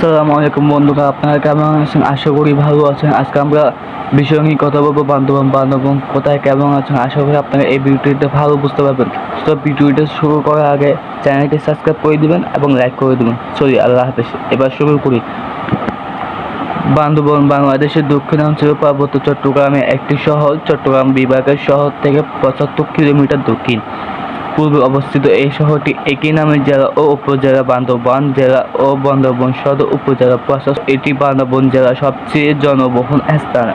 আসসালামু আলাইকুম বন্ধুরা, আপনারা কেমন আছেন? আশা করি ভালো আছেন। আজকে আমরা বিষয় নিয়ে কথা বলব বান্ধবন বান্ধবন কোথায় কেমন আছেন? আশা করি আপনারা এই ভিডিওটিতে ভালো বুঝতে পারবেন। তো ভিডিওটা শুরু করার আগে চ্যানেলটি সাবস্ক্রাইব করে দিবেন এবং লাইক করে দিবেন। সরি আল্লাহ হাফেজ। এবার শুরু করি। বান্দরবন বাংলাদেশের দক্ষিণাঞ্চলীয় পার্বত্য চট্টগ্রামে একটি শহর, চট্টগ্রাম বিভাগের শহর থেকে পঁচাত্তর কিলোমিটার দক্ষিণ। পূর্বে অবস্থিত এই শহরটি একই নামের জেলা ও উপজেলা বান্দরবান জেলা ও বান্দরবান সদর উপজেলা প্রশাসন এটি বান্দরবান জেলার সবচেয়ে জনবহুল স্থান।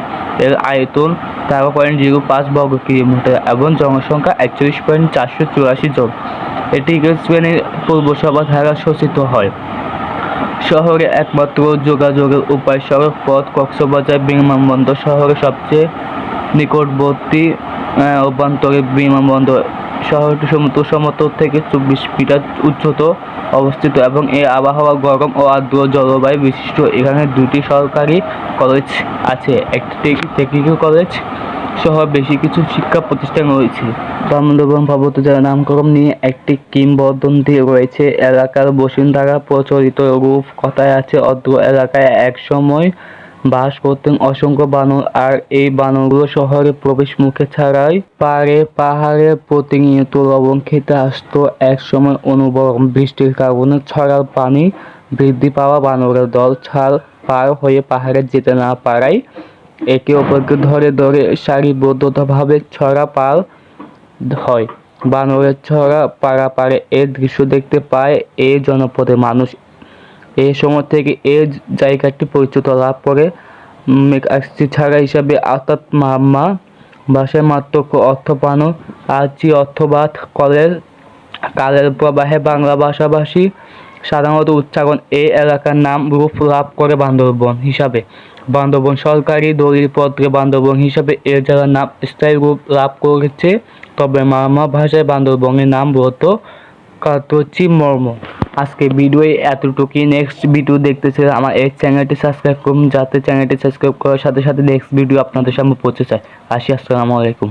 এর আয়তন তেরো পয়েন্ট জিরো পাঁচ বর্গ কিলোমিটার এবং জনসংখ্যা একচল্লিশ পয়েন্ট চারশো চুরাশি জন। এটি স্পেনের পূর্বসভা দ্বারা শোষিত হয়। শহরে একমাত্র যোগাযোগের উপায় সড়ক পথ কক্সবাজার বিমানবন্দর শহরের সবচেয়ে নিকটবর্তী অভ্যন্তরীণ বিমানবন্দর। শহরটি সমুদ্র সমতল থেকে চব্বিশ মিটার উচ্চত অবস্থিত এবং এর আবহাওয়া গরম ও আর্দ্র জলবায়ু বিশিষ্ট। এখানে দুটি সরকারি কলেজ আছে, একটি টেকনিক্যাল কলেজ সহ বেশি কিছু শিক্ষা প্রতিষ্ঠান রয়েছে। বান্দরবান পার্বত্য জেলার নামকরণ নিয়ে একটি কিংবদন্তি রয়েছে। এলাকার বাসিন্দারা প্রচলিত রূপ কথায় আছে অত্র এলাকায় এক সময় বাস করতেন অসংখ্য বানর, আর এই বানরগুলো শহরে প্রবেশ মুখে ছাড়াই পাড়ে পাহাড়ে প্রতিনিয়ত লবণ খেতে আসতো। এক সময় অনুবরণ বৃষ্টির কারণে ছড়ার পানি বৃদ্ধি পাওয়া বানরের দল ছাড় পার হয়ে পাহাড়ে যেতে না পারায় একে অপরকে ধরে ধরে সারিবদ্ধভাবে ছড়া পার হয়। বানরের ছড়া পারাপারে এই দৃশ্য দেখতে পায় এই জনপদের মানুষ। এই সময় থেকে এই জায়গাটি পরিচিত লাভ করে ছাড়া হিসাবে অর্থাৎ মাম্মা ভাষায় মাত্র অর্থ পানো। আর্চি অর্থবাদ কলের কালের প্রবাহে বাংলা ভাষাভাষী সাধারণত উচ্চারণ এই এলাকার নাম রূপ লাভ করে বান্দরবন হিসাবে। বান্দরবন সরকারি দলিলপত্রে বান্দরবন হিসাবে এর জেলার নাম স্থায়ী রূপ লাভ করেছে। তবে মামা ভাষায় বান্দরবনের নাম মূলত কাতচি মর্ম। আজকে ভিডিও এতটুকুই। নেক্সট ভিডিও দেখতে চাই আমার এই চ্যানেলটি সাবস্ক্রাইব করুন। যাতে চ্যানেলটি সাবস্ক্রাইব করার সাথে সাথে নেক্সট ভিডিও আপনাদের সামনে পৌঁছে যায়। আসি, আসসালামু আলাইকুম।